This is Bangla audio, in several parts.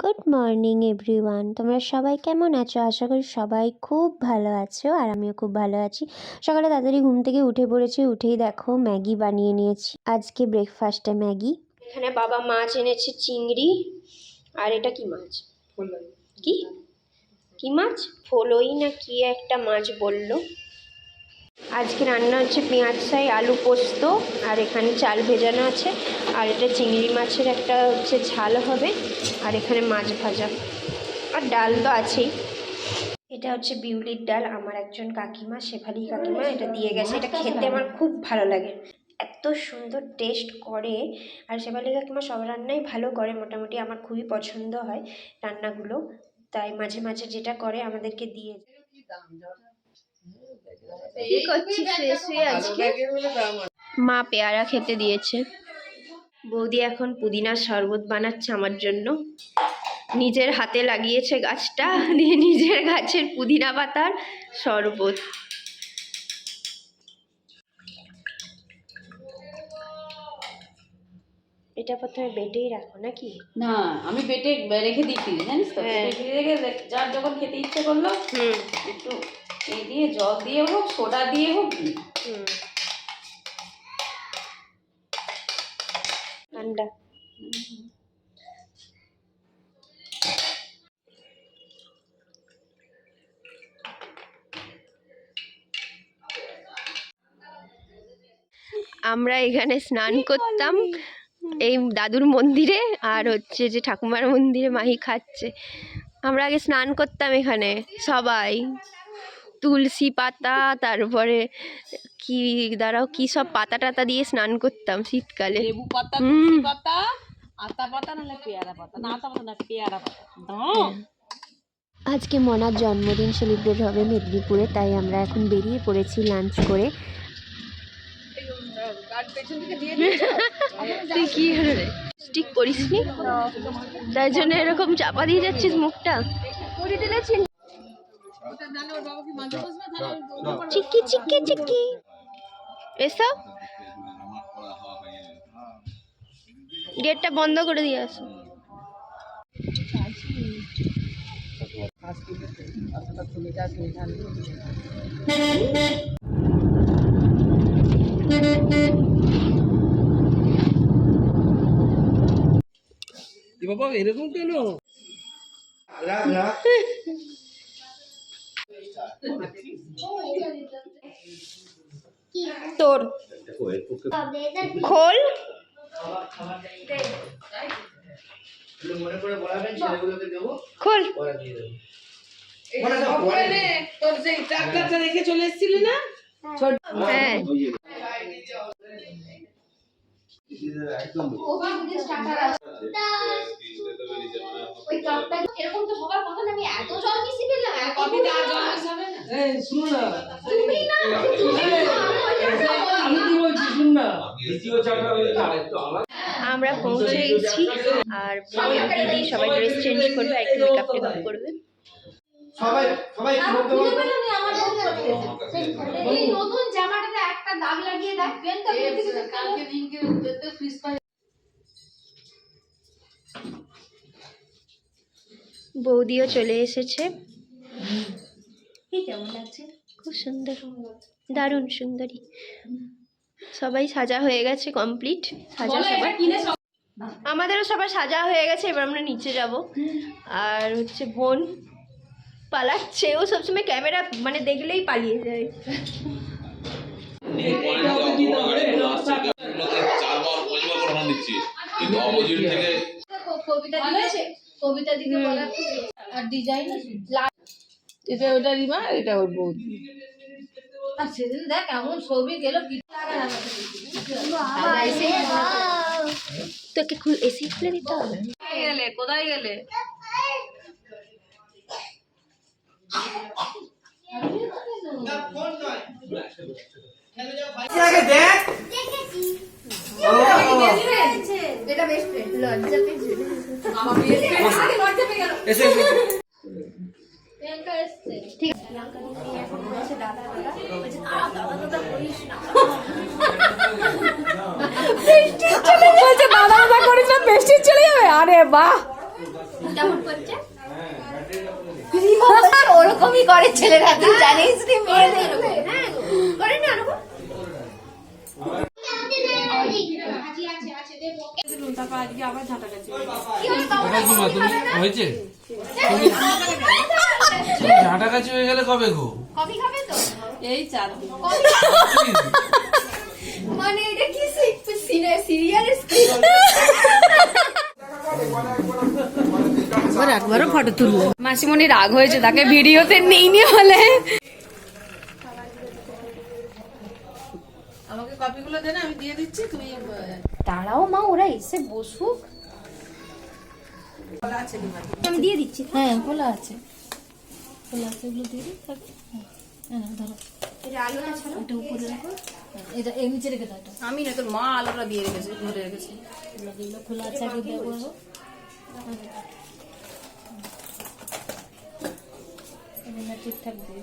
Good morning, everyone. তোমরা সবাই কেমন আছো? আশা করি সবাই খুব ভালো আছো আর আমিও খুব ভালো আছি। সকালে তাড়াতাড়ি ঘুম থেকে উঠে পড়েছি, উঠেই দেখো ম্যাগি বানিয়ে নিয়েছি। আজকে ব্রেকফাস্টে ম্যাগি। এখানে বাবা মাছ এনেছে চিংড়ি, আর এটা কি মাছ? কি? কি মাছ? ফলই না কি একটা মাছ বলল? আজকে রান্না হচ্ছে পেঁয়াজ ফ্রাই আলু পোস্ত, আর এখানে চাল ভেজানো আছে। আর এটা চিংড়ি মাছের একটা হচ্ছে ঝাল হবে, আর এখানে মাছ ভাজা। আর ডাল তো আছেই। এটা হচ্ছে বিউলির ডাল, আমার একজন কাকিমা, শেফালি কাকিমা, এটা দিয়ে গেছে। এটা খেতে আমার খুব ভালো লাগে। এত সুন্দর টেস্ট করে। আর শেফালি কাকিমা সব রান্নাই ভালো করে, মোটামুটি আমার খুবই পছন্দ হয় রান্নাগুলো। তাই মাঝে মাঝে যেটা করে আমাদেরকে দিয়ে। কি করছিস শুয়ে আজকে? মা পেয়ারা খেতে দিয়েছে। বৌদি এখন পুদিনার শরবত বানাচ্ছে আমার জন্য। নিজের হাতে লাগিয়েছে গাছটা দিয়ে নিজের গাছের পুদিনা পাতার শরবত। এটা প্রথমে বেটেই রাখো নাকি? না আমি বেটে রেখে দিয়েছি জানিস তো? হ্যাঁ। রেখে যখন খেতে ইচ্ছে করল হুম। একটু এই দিয়ে জল দিয়ে হোক সোডা দিয়ে হোক দিই। হুম। আমরা এখানে স্নান করতাম এই দাদুর মন্দিরে আর হচ্ছে যে ঠাকুমার মন্দিরে মাহি খাচ্ছে। আমরা আগে স্নান করতাম এখানে সবাই। তুলসী পাতা তারপরে কি দাঁড়াও কি সব পাতা টাতা দিয়ে স্নান করতাম শীতকালে। লেবু পাতা তুলসী পাতা আতা পাতা নাহলে পেয়ারা পাতা? না আতা পাতা না পেয়ারা পাতা। আজকে মনার জন্মদিন সেলিব্রেট হবে মেদিনীপুরে তাই আমরা এখন বেরিয়ে পড়েছি লাঞ্চ করে। তুই কি হলো রে? স্টিক করিসনি? তাই জন্য এরকম চাপা দিয়ে যাচ্ছিস মুখটা? চিকি চিকি চিকি এসো। গেটটা বন্ধ করে দিয়ে আসো। বাবা এরকম কেন? তোর খোল। খোল। চলে এসেছিলি না হ্যাঁ। একদম এরকম তো হবার কথা না আমি এত জল মিশিয়ে ফেললাম এত আর জল মিশাবে না? এই শুনো না। তুমি না আমি কি বলছি শুন না। দ্বিতীয় চাপটা হলে আরেকটু আলাদা আমরা পৌঁছে গেছি আর দিদি সবাই ড্রেস চেঞ্জ করবে আর একটু মেকআপ টেকআপ করবে সবাই সবাই এই নতুন জামাটাতে একটা দাগ লাগিয়ে দেখ পেনটা কালকে দিনকে ফ্রিজ পাই বৌদিও চলে এসেছে এই কেমন লাগছে খুব সুন্দর দারুণ সুন্দরী সবাই সাজা হয়ে গেছে কমপ্লিট সাজা সবার আমাদেরও সবার সাজা হয়ে গেছে এবার আমরা নিচে যাব আর হচ্ছে বোন পালাচ্ছে ও সবসময় ক্যামেরা মানে দেখলেই পালিয়ে যায় চারবার পাঁচবার করে ফোন দিচ্ছি কিন্তু অপোজিট থেকে কবিতা দিতে বলা আর ডিজাইন এটা ওটা রিমা এটা ওর বৌদি আর সেদিন দেখ এমন ছবি গেল কি তোকে খুল এসি খুলে দিতে হবে? কোথায় গেলে কোথায় গেলে? এটা বেস্ট ফ্রেন্ড লজ্জা পেয়েছে। এসে এসে প্রিয়াঙ্কা এসছে। ঠিক। আছে দাদা দাদা বলছে দাদা দাদা দাদা বলিস না বলছে দাদা দাদা করিস না বেশি চলে যাবে। আরে বাহ। কেমন করছে? ওরকমই করে ছেলেরা তুই জানিস রে মেয়েদের হ্যাঁ গো। করে না ওরকম? তারপর আজকে আবার ঝাঁটা গেছে কি হলো বাবা? হয়ে গেলে কবে গো? কফি খাবে তো? এই চার মানে এটা কি সিরিয়ালের স্ক্রিপ্ট একবারও ফটো তুললো মাসিমণি রাগ হয়েছে তাকে ভিডিওতে নেই নি হলে আমাকে কপিগুলো দে না আমি দিয়ে দিচ্ছি তুমি দাঁড়াও মা ওরা এসে বসুক। আমি দিয়ে দিচ্ছি হ্যাঁ খোলা আছে। খোলা আছে ওগুলো দিয়ে দিই থাক। হ্যাঁ ধরো। এটা উপরে রাখো। হ্যাঁ, এটা এই নিচে রেখে দাও আমি না তোর মা আলোটা দিয়ে রেখেছে ধরে রেখেছে। এগুলো এগুলো খোলা আছে আগে দিয়ে করব ঠিকঠাক দিয়ে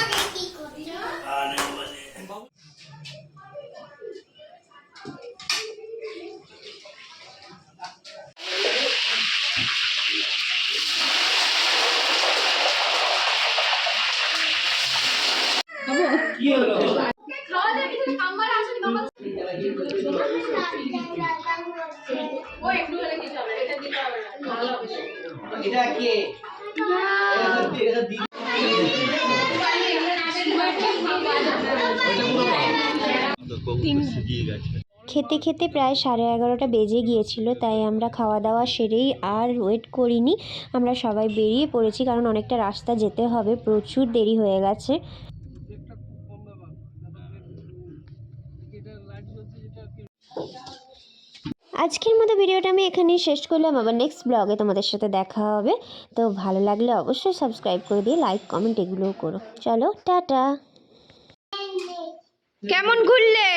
খেতে খেতে প্রায় সাড়ে এগারোটা বেজে গিয়েছিল, তাই আমরা খাওয়া দাওয়া সেরেই আর ওয়েট করিনি। আমরা সবাই বেরিয়ে পড়েছি, কারণ অনেকটা রাস্তা যেতে হবে, প্রচুর দেরি হয়ে গেছে। আজকের মতো ভিডিওটা আমি এখানেই শেষ করলাম। আবার নেক্সট ব্লগে তোমাদের সাথে দেখা হবে। তো ভালো লাগলে অবশ্যই সাবস্ক্রাইব করে দিয়ে লাইক কমেন্ট এগুলোও করো। চলো টাটা। কেমন ঘুরলে?